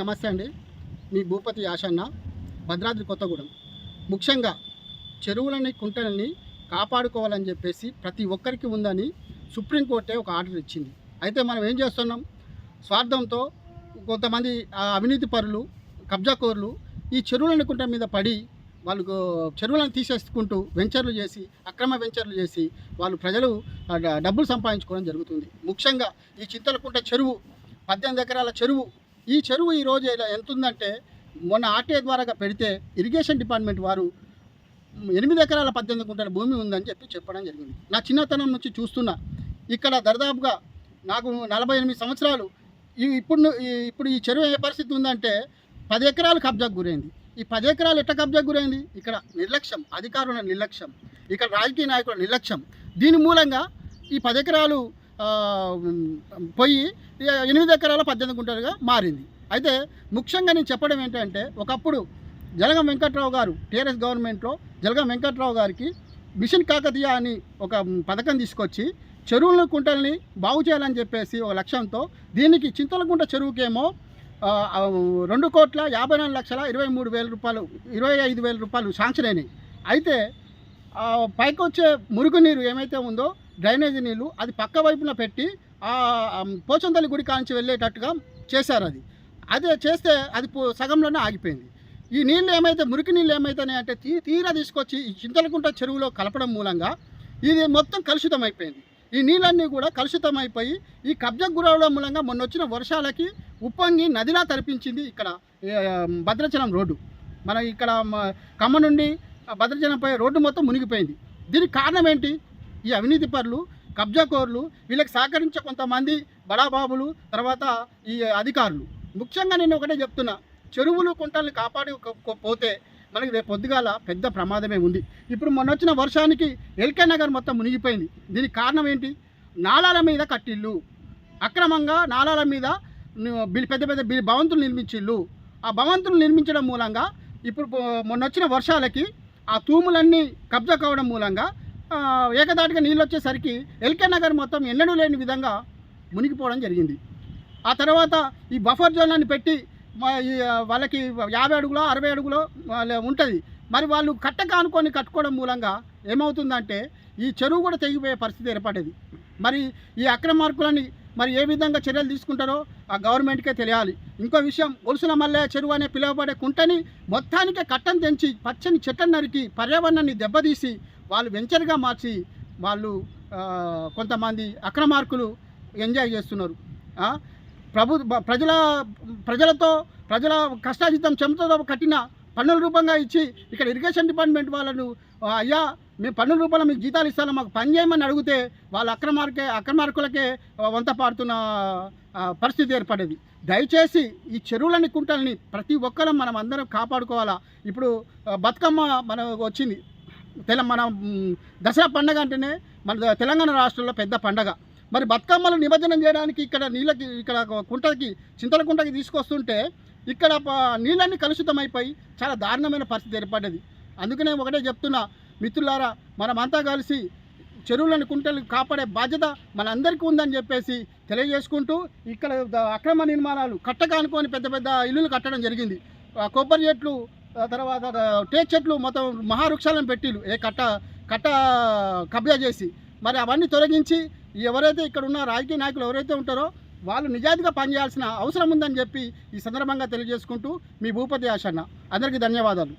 నమస్తే అండి. మీ భూపతి ఆశన్న భద్రాద్రి కొత్తగూడెం. ముఖ్యంగా చెరువులని కుంటలని కాపాడుకోవాలని చెప్పేసి ప్రతి ఒక్కరికి ఉందని సుప్రీంకోర్టే ఒక ఆర్డర్ ఇచ్చింది. అయితే మనం ఏం చేస్తున్నాం? స్వార్థంతో కొంతమంది అవినీతి పరులు కబ్జాకోరులు ఈ చెరువులని కుంట మీద పడి వాళ్ళు చెరువులను తీసేసుకుంటూ వెంచర్లు చేసి అక్రమ వెంచర్లు చేసి వాళ్ళు ప్రజలు డబ్బులు సంపాదించుకోవడం జరుగుతుంది. ముఖ్యంగా ఈ చింతలకుంట చెరువు పద్దెనిమిది ఎకరాల చెరువు ఈ చెరువు ఈ రోజు ఇలా ఎంత ఉందంటే మొన్న ఆర్టీఏ ద్వారా పెడితే ఇరిగేషన్ డిపార్ట్మెంట్ వారు ఎనిమిది ఎకరాల పద్దెనిమిది గుంటల భూమి ఉందని చెప్పి చెప్పడం జరిగింది. నా చిన్నతనం నుంచి చూస్తున్నా ఇక్కడ దరిదాపుగా నాకు నలభై ఎనిమిది సంవత్సరాలు. ఈ ఇప్పుడు ఇప్పుడు ఈ చెరువు ఏ పరిస్థితి ఉందంటే పది ఎకరాలు కబ్జాకు గురైంది. ఈ పది ఎకరాలు ఎట్ట కబ్జాకు గురైంది? ఇక్కడ నిర్లక్ష్యం అధికారుల నిర్లక్ష్యం ఇక్కడ రాజకీయ నాయకుల నిర్లక్ష్యం. దీని మూలంగా ఈ పది ఎకరాలు పోయి ఎనిమిది ఎకరాల పద్దెనిమిది గుంటలుగా మారింది. అయితే ముఖ్యంగా నేను చెప్పడం ఏంటంటే ఒకప్పుడు జలగం వెంకట్రావు గారు టీఆర్ఎస్ గవర్నమెంట్లో జలగం వెంకట్రావు గారికి మిషన్ కాకతీయ అని ఒక పథకం తీసుకొచ్చి చెరువుల కుంటల్ని బాగు చేయాలని చెప్పేసి ఒక లక్ష్యంతో దీనికి చింతలకుంట చెరువుకేమో రెండు కోట్ల యాభై నాలుగు లక్షల ఇరవై మూడు వేల రూపాయలు ఇరవై ఐదు వేల రూపాయలు శాంక్షన్ అయినాయి. అయితే పైకొచ్చే మురుగునీరు ఏమైతే ఉందో డ్రైనేజీ నీళ్ళు అది పక్క వైపున పెట్టి ఆ పోచంతల్లి గుడి కాంచి వెళ్ళేటట్టుగా చేశారు అది. అదే చేస్తే అది పో- సగంలోనే ఆగిపోయింది. ఈ నీళ్ళు ఏమైతే మురికి నీళ్ళు ఏమైతున్నాయి అంటే తీ తీరా తీసుకొచ్చి చింతలకుంట చెరువులో కలపడం మూలంగా ఇది మొత్తం కలుషితం అయిపోయింది ఈ నీళ్ళన్నీ కూడా కలుషితం అయిపోయి ఈ కబ్జ గురవడం మూలంగా మొన్న వచ్చిన వర్షాలకి ఉప్పొంగి నదిలా తరిపించింది ఇక్కడ భద్రాచలం రోడ్డు. మనం ఇక్కడ కమ్మ ఖమ్మం నుండి భద్రాచలం పోయే రోడ్డు మొత్తం మునిగిపోయింది. దీనికి కారణం ఏంటి? ఈ అవినీతి పరులు కబ్జాకోరులు వీళ్ళకి సహకరించే కొంతమంది బడాబాబులు తర్వాత ఈ అధికారులు. ముఖ్యంగా నేను ఒకటే చెప్తున్నా చెరువులు కుంటల్ని కాపాడి పోతే మనకి రేపు పొద్దుగాల పెద్ద ప్రమాదమే ఉంది. ఇప్పుడు మొన్న వచ్చిన వర్షానికి ఎల్కే నగర్ మొత్తం మునిగిపోయింది. దీనికి కారణం ఏంటి? నాళాల మీద కట్టిళ్ళు అక్రమంగా నాళాల మీద పెద్ద పెద్ద భవంతులు నిర్మించిళ్ళు ఆ భవంతులు నిర్మించడం మూలంగా ఇప్పుడు మొన్న వచ్చిన వర్షాలకి ఆ తూములన్నీ కబ్జా కావడం మూలంగా ఏకదాటిగా నీళ్ళు వచ్చేసరికి ఎల్కే నగర్ మొత్తం ఎన్నడూ లేని విధంగా మునిగిపోవడం జరిగింది. ఆ తర్వాత ఈ బఫర్ జోన్ అని పెట్టి వాళ్ళకి యాభై అడుగులో అరవై అడుగులో ఉంటుంది. మరి వాళ్ళు కట్టక అనుకొని కట్టుకోవడం మూలంగా ఏమవుతుందంటే ఈ చెరువు కూడా తెగిపోయే పరిస్థితి ఏర్పడేది మరి ఈ అక్రమార్కులని మరి ఏ విధంగా చర్యలు తీసుకుంటారో ఆ గవర్నమెంట్కే తెలియాలి. ఇంకో విషయం గొలుసుల మల్లె చెరువు అనే పిలువబడే కుంటని మొత్తానికే కట్టం తెంచి పచ్చని చెట్లను నరికి పర్యావరణాన్ని దెబ్బతీసి వాళ్ళు వెంచర్గా మార్చి వాళ్ళు కొంతమంది అక్రమార్కులు ఎంజాయ్ చేస్తున్నారు. ప్రభు ప్రజల ప్రజలతో ప్రజల కష్టాజితం చెమతతో కట్టిన పన్నుల రూపంగా ఇచ్చి ఇక్కడ ఇరిగేషన్ డిపార్ట్మెంట్ వాళ్ళను అయ్యా మేము పన్నుల రూపంలో మీకు జీతాలు ఇస్తాను మాకు పని చేయమని అడిగితే వాళ్ళ అక్రమార్కే అక్రమార్కులకే వంత పాడుతున్న పరిస్థితి ఏర్పడేది. దయచేసి ఈ చెరువులని కుంటల్ని ప్రతి ఒక్కరం మనం అందరం కాపాడుకోవాలా. ఇప్పుడు బతుకమ్మ మనకు వచ్చింది. తెల మన దసరా పండగ అంటేనే మన తెలంగాణ రాష్ట్రంలో పెద్ద పండగ. మరి బతుకమ్మలు నిమజ్జనం చేయడానికి ఇక్కడ నీళ్ళకి ఇక్కడ కుంటకి చింతల కుంటకి తీసుకొస్తుంటే ఇక్కడ ప- నీళ్ళన్నీ కలుషితమైపోయి చాలా దారుణమైన పరిస్థితి ఏర్పడ్డది. అందుకనే ఒకటే చెప్తున్నా మిత్రులారా మనమంతా కలిసి చెరువులను కుంటలు కాపాడే బాధ్యత మనందరికీ ఉందని చెప్పేసి తెలియజేసుకుంటూ ఇక్కడ అక్రమ నిర్మాణాలు కట్టకానుకొని పెద్ద పెద్ద ఇల్లులు కట్టడం జరిగింది. కొబ్బరి చెట్లు తర్వాత టేక్ చెట్లు మొత్తం మహావృక్షాలను పెట్టిలు ఏ కట్ట కట్ట కబ్జా చేసి. మరి అవన్నీ తొలగించి ఎవరైతే ఇక్కడ ఉన్న రాజకీయ నాయకులు ఎవరైతే ఉంటారో వాళ్ళు నిజాయితీగా పనిచేయాల్సిన అవసరం ఉందని చెప్పి ఈ సందర్భంగా తెలియజేసుకుంటూ మీ భూపతి ఆశన్న. అందరికీ ధన్యవాదాలు.